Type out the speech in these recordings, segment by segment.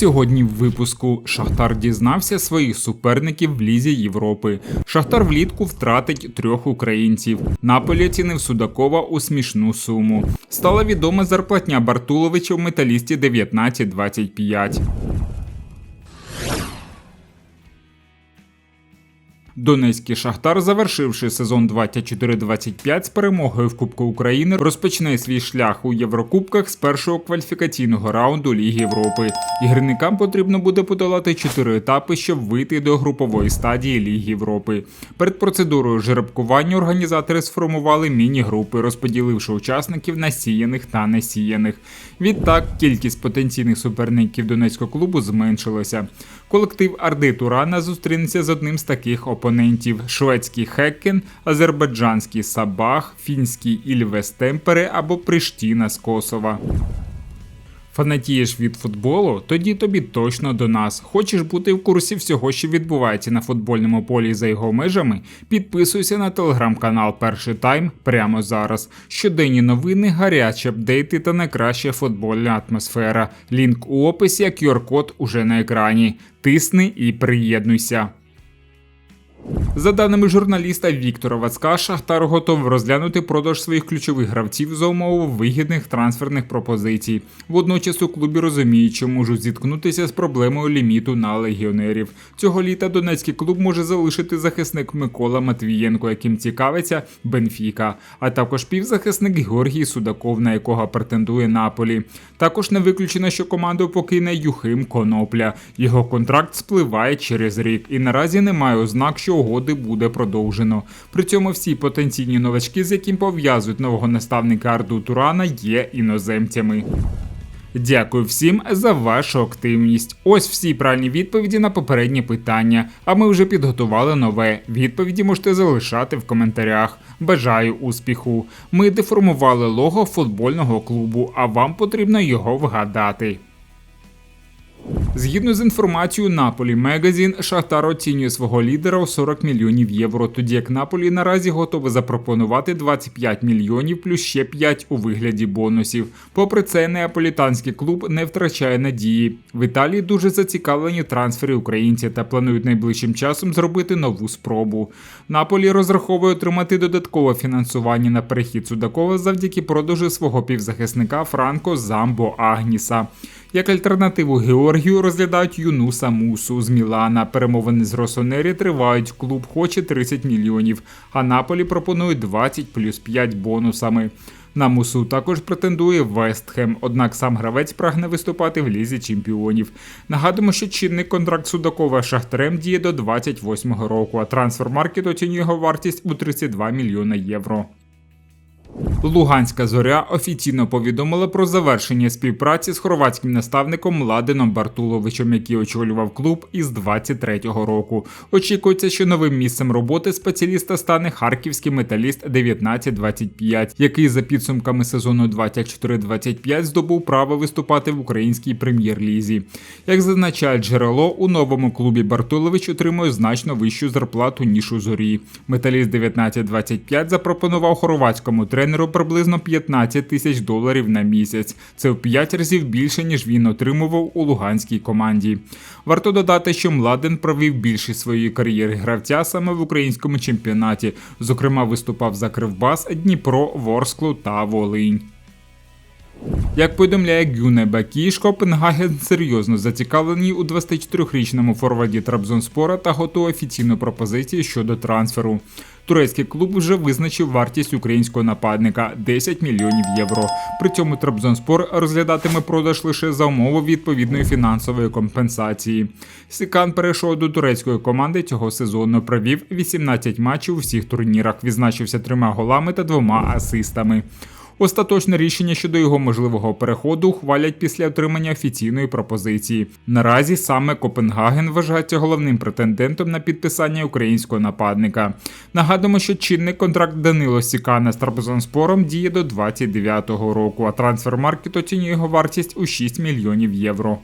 Сьогодні в випуску Шахтар дізнався своїх суперників в Лізі Європи. Шахтар влітку втратить трьох українців. Наполі оцінив Судакова у смішну суму. Стала відома зарплатня Бартуловича в металісті 19-25. Донецький Шахтар, завершивши сезон 24-25 з перемогою в Кубку України, розпочне свій шлях у Єврокубках з першого кваліфікаційного раунду Ліги Європи. Ігрникам потрібно буде подолати чотири етапи, щоб вийти до групової стадії Ліги Європи. Перед процедурою жеребкування організатори сформували міні-групи, розподіливши учасників на сіяних та несіяних. Відтак кількість потенційних суперників Донецького клубу зменшилася. Колектив Арди Турана зустрінеться з одним з таких опонентів: шведський Хеккен, азербайджанський Сабах, фінський Ільвестемпере або Приштіна з Косова. Фанатієш від футболу? Тоді тобі точно до нас. Хочеш бути в курсі всього, що відбувається на футбольному полі за його межами? Підписуйся на телеграм-канал Перший Тайм прямо зараз. Щоденні новини, гарячі апдейти та найкраща футбольна атмосфера. Лінк у описі, QR-код уже на екрані. Тисни і приєднуйся. За даними журналіста Віктора Вацка, Шахтар готов розглянути продаж своїх ключових гравців за умови вигідних трансферних пропозицій. Водночас у клубі розуміють, що можуть зіткнутися з проблемою ліміту на легіонерів. Цього літа донецький клуб може залишити захисник Микола Матвієнко, яким цікавиться Бенфіка, а також півзахисник Георгій Судаков, на якого претендує Наполі. Також не виключено, що команду покине Юхим Конопля. Його контракт спливає через рік, і наразі немає ознак, що угоди буде продовжено. При цьому всі потенційні новачки, з яким пов'язують нового наставника Арду Турана, є іноземцями. Дякую всім за вашу активність. Ось всі правильні відповіді на попередні питання. А ми вже підготували нове. Відповіді можете залишати в коментарях. Бажаю успіху. Ми деформували лого футбольного клубу, а вам потрібно його вгадати. Згідно з інформацією Наполі Мегазін, Шахтар оцінює свого лідера у 40 мільйонів євро, тоді як Наполі наразі готовий запропонувати 25 мільйонів плюс ще 5 у вигляді бонусів. Попри це, неаполітанський клуб не втрачає надії. В Італії дуже зацікавлені трансфери українців та планують найближчим часом зробити нову спробу. Наполі розраховує отримати додаткове фінансування на перехід Судакова завдяки продажу свого півзахисника Франко Замбо Агніса. Як альтернативу Георгію розглядають Юнуса Мусу з Мілана. Перемовини з Росонері тривають. Клуб хоче 30 мільйонів, а Наполі пропонує 20 плюс 5 бонусами. На мусу також претендує Вестхем, однак сам гравець прагне виступати в лізі чемпіонів. Нагадуємо, що чинний контракт Судакова Шахтарем діє до 28-го року, а трансфермаркет оцінює його вартість у 32 мільйона євро. Луганська зоря офіційно повідомила про завершення співпраці з хорватським наставником Младеном Бартуловичем, який очолював клуб із 23-го року. Очікується, що новим місцем роботи спеціаліста стане харківський металіст 1925, який за підсумками сезону 24-25 здобув право виступати в українській прем'єр-лізі. Як зазначає джерело, у новому клубі Бартулович отримує значно вищу зарплату ніж у зорі. Металіст 1925 запропонував хорватському тренеру тренеру приблизно 15 тисяч доларів на місяць. Це в 5 разів більше, ніж він отримував у луганській команді. Варто додати, що Младен провів більшість своєї кар'єри гравця саме в українському чемпіонаті. Зокрема, виступав за Кривбас, Дніпро, Ворсклу та Волинь. Як повідомляє Гюне Бакіш, Копенгаген серйозно зацікавлений у 24-річному форварді Трабзонспора та готує офіційну пропозицію щодо трансферу. Турецький клуб вже визначив вартість українського нападника 10 мільйонів євро. При цьому Трабзонспор розглядатиме продаж лише за умови відповідної фінансової компенсації. Сікан перейшов до турецької команди цього сезону. Провів 18 матчів у всіх турнірах. Відзначився трьома голами та двома асистами. Остаточне рішення щодо його можливого переходу ухвалять після отримання офіційної пропозиції. Наразі саме Копенгаген вважається головним претендентом на підписання українського нападника. Нагадуємо, що чинний контракт Данило Сікана з Трабзонспором діє до 29-го року, а трансфермаркет оцінює його вартість у 6 мільйонів євро.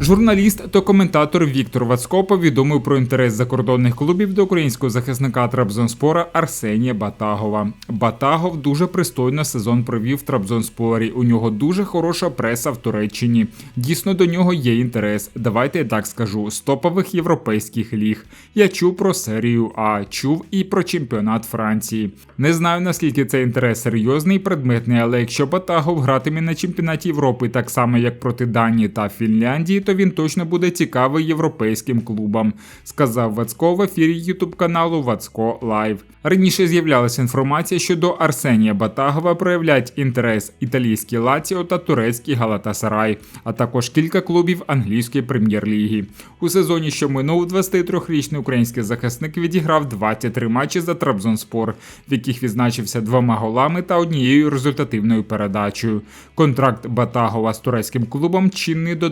Журналіст та коментатор Віктор Вацко повідомив про інтерес закордонних клубів до українського захисника Трабзонспора Арсенія Батагова. Батагов дуже пристойно сезон провів в Трабзонспорі. У нього дуже хороша преса в Туреччині. Дійсно до нього є інтерес. Давайте я так скажу: з топових європейських ліг. Я чув про серію А, чув і про чемпіонат Франції. Не знаю наскільки цей інтерес серйозний і предметний, але якщо Батагов гратиме на чемпіонаті Європи так само, як проти Данії та Фінляндії, то він точно буде цікавий європейським клубам, сказав Вацко в ефірі ютуб каналу Вацко Лайв. Раніше з'являлася інформація, що до Арсенія Батагова проявляють інтерес італійський Лаціо та турецький Галатасарай, а також кілька клубів англійської прем'єр-ліги. У сезоні, що минув 23-річний український захисник відіграв 23 матчі за Трабзонспор, в яких відзначився двома голами та однією результативною передачею. Контракт Батагова з турецьким клубом чинний до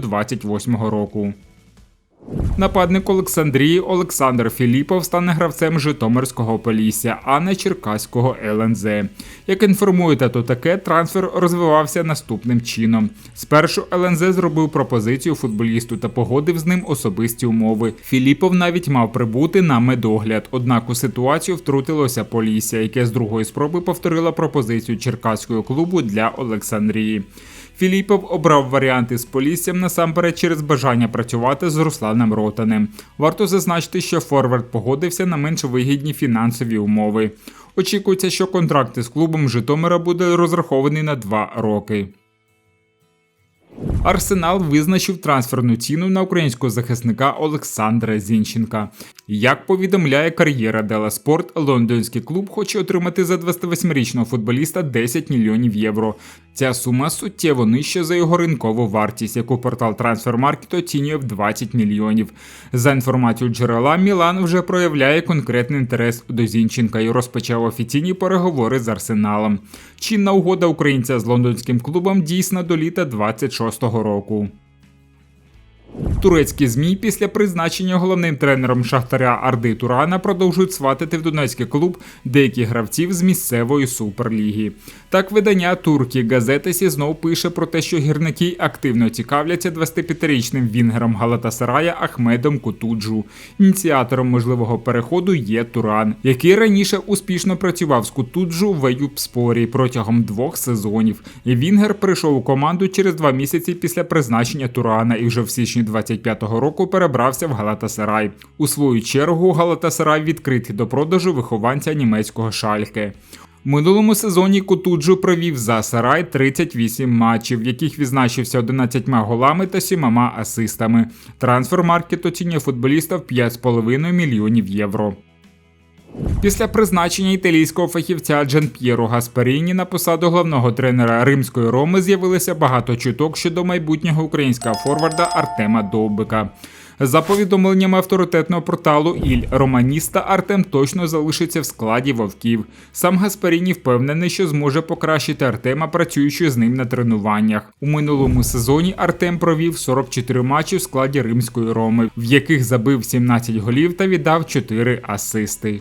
28-го року. Нападник Олександрії Олександр Філіпов стане гравцем Житомирського Полісся, а не Черкаського ЛНЗ. Як інформує тато таке, трансфер розвивався наступним чином. Спершу ЛНЗ зробив пропозицію футболісту та погодив з ним особисті умови. Філіпов навіть мав прибути на медогляд. Однак у ситуацію втрутилося Полісся, яке з другої спроби повторило пропозицію черкаського клубу для Олександрії. Філіпов обрав варіанти з Поліссям насамперед через бажання працювати з Русланом Ротанем. Варто зазначити, що Форвард погодився на менш вигідні фінансові умови. Очікується, що контракт із клубом Житомира буде розрахований на два роки. Арсенал визначив трансферну ціну на українського захисника Олександра Зінченка. Як повідомляє кар'єра Дела Спорт, лондонський клуб хоче отримати за 28-річного футболіста 10 мільйонів євро. Ця сума суттєво нижча за його ринкову вартість, яку портал Transfermarkt оцінює в 20 мільйонів. За інформацією джерела, Мілан вже проявляє конкретний інтерес до Зінченка і розпочав офіційні переговори з Арсеналом. Чинна угода українця з лондонським клубом дійсна до літа 26-го року. Турецькі змі після призначення головним тренером Шахтаря Арди Турана продовжують сватати в Донецький клуб деяких гравців з місцевої суперліги. Так, видання турки Газетесі знов пише про те, що гірники активно цікавляться 25-річним вінгером Галатасарая Ахмедом Кутуджу. Ініціатором можливого переходу є Туран, який раніше успішно працював з Кутуджу в Аюбспорі протягом двох сезонів. І Вінгер прийшов у команду через два місяці після призначення Турана і вже в січні 25-го року перебрався в Галатасарай. У свою чергу Галатасарай відкритий до продажу вихованця німецького шальки. У минулому сезоні Кутуджу провів за Сарай 38 матчів, в яких відзначився 11 голами та 7 асистами. Трансфермаркет оцінює футболіста в 5,5 мільйонів євро. Після призначення італійського фахівця Джан П'єро Гасперіні на посаду головного тренера римської роми з'явилося багато чуток щодо майбутнього українського форварда Артема Довбика. За повідомленнями авторитетного порталу Іль Романіста Артем точно залишиться в складі вовків. Сам Гасперіні впевнений, що зможе покращити Артема, працюючи з ним на тренуваннях. У минулому сезоні Артем провів 44 матчі в складі римської роми, в яких забив 17 голів та віддав 4 асисти.